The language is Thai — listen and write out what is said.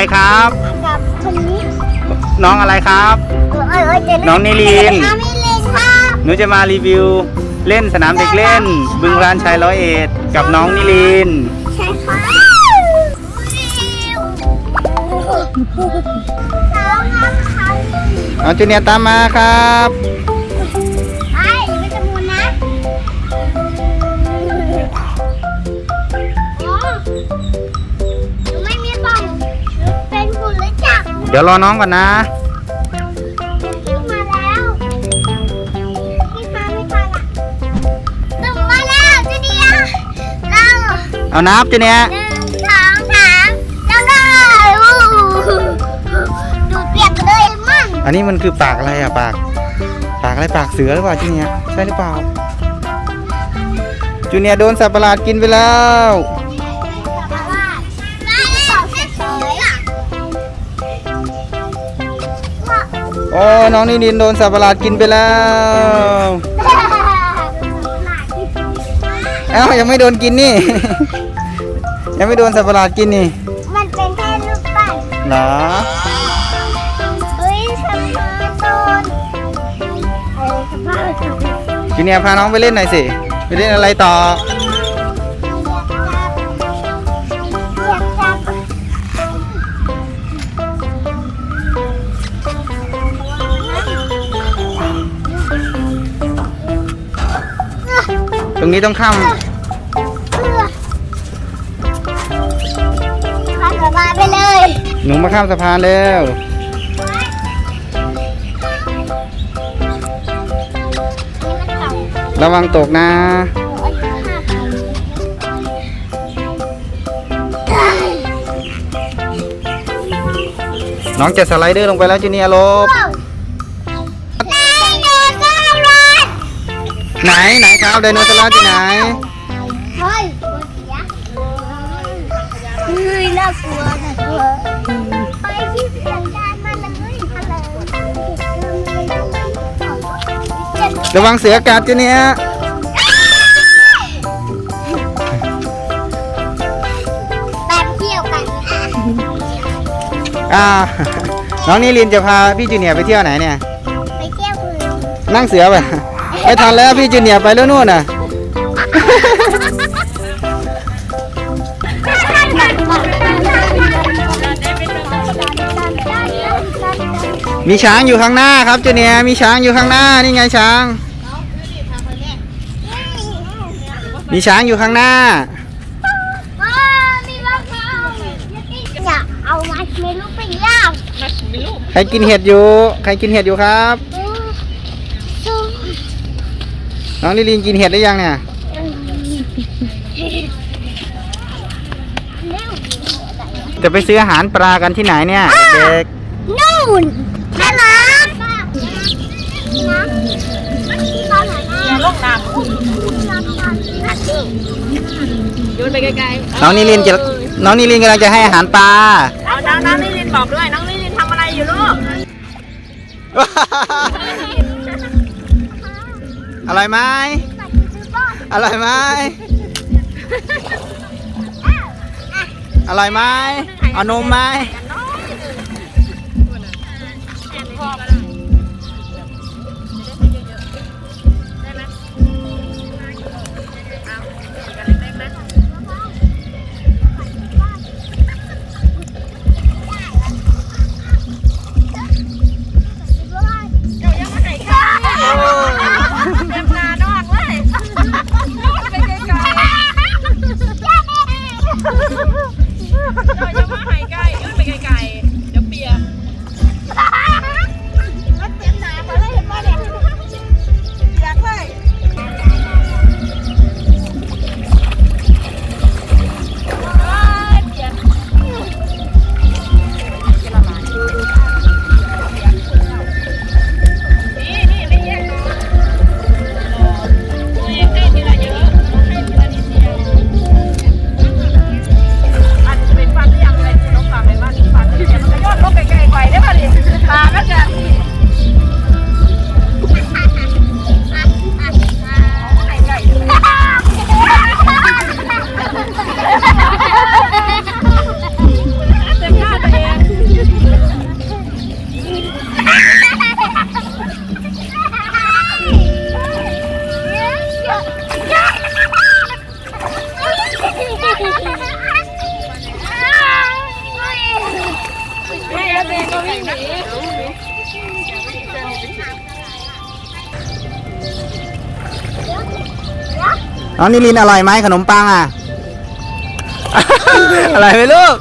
มากับใครครับ กับคนนี้น้องอะไรครับเออเออเออเจน้องนิลิน น้องนิลินค่ะหนูจะมารีวิวเล่นสนามเด็กเล่น บึงรานชัยร้อยเอ็ดกับน้องนิลิน ใช่ค่ะสาวงามค่ะเอาจูเนียร์ตามมาครับ เดี๋ยวรอน้องก่อนนะขึ้นมาแล้วพี่ฟ้าไม่ทันละตึงมาแล้วจูเนียร์เราเอานับจูเนียร์หนึ่งสองสามแล้วก็อู้ดูเปียกเลยมั่งอันนี้มันคือปากอะไรอะปาก ปากอะไรปากเสือหรือเปล่าจูเนียร์ใช่หรือเปล่าจูเนียร์โดนสัตว์ประหลาดกินไปแล้ว โอ้น้องนิลินโดนสัตว์ประหลาดกินไปแล้ว เอ้ายังไม่โดนกินนี่ ยังไม่โดนสัตว์ประหลาดกินนี่มันเป็นแค่รูปปั้นเหรอเฮ้ยสะพานโดนเออสะพานโดนจูเนียร์พาน้องไปเล่นหน่อยสิ ไปเล่นอะไรต่อ ตรงนี้ต้องข้ามเออข้ามสะพานไปเลยหนูมาข้ามสะพานเร็วระวังตกนะน้องจะสไลเดอร์ลงไปแล้วจูเนียร์หลบ ไหนไหนครับไดโนเสาร์ที่ไหนเฮ้ยเฮ้ยน่ากลัวน่ากลัวไปที่เสียงดังมาเลยฮัลโหลระวังเสือกัดจูเนียร์แบบเที่ยวกันอะอ่าน้องนิลินจะพาพี่จูเนียร์ไปเที่ยวไหนเนี่ย ไปเที่ยวคืนนั่งเสือไป ไม่ทันแล้วพี่จูเนียร์ไปแล้วนู่นน่ะ มีช้างอยู่ข้างหน้าครับจูเนียร์มีช้างอยู่ข้างหน้านี่ไงช้าง มีช้างอยู่ข้างหน้าว้ามีรองเท้าอยากเอามาเมลูกไปย่างใครกินเห็ดอยู่ ใครกินเห็ดอยู่ครับ น้องนิลินกินเห็ดหรือยังเนี่ยจะไปซื้ออาหารปลากันที่ไหนเนี่ยเด็กนู่นแม่น้ำนะอย่าลงน้ำโยนไปไกลน้องนิลินจะน้องนิลินกำลังจะให้อาหารปลาเอาน้องน้องนิลินบอกด้วย น้องนิลินทำอะไรอยู่ลูก อร่อยไหมอร่อยไหมอร่อยไหมเอานมไหม ไม่นี่ลิ้องนิลินอร่อยไหมขนมปังอะ อะไรไปลูก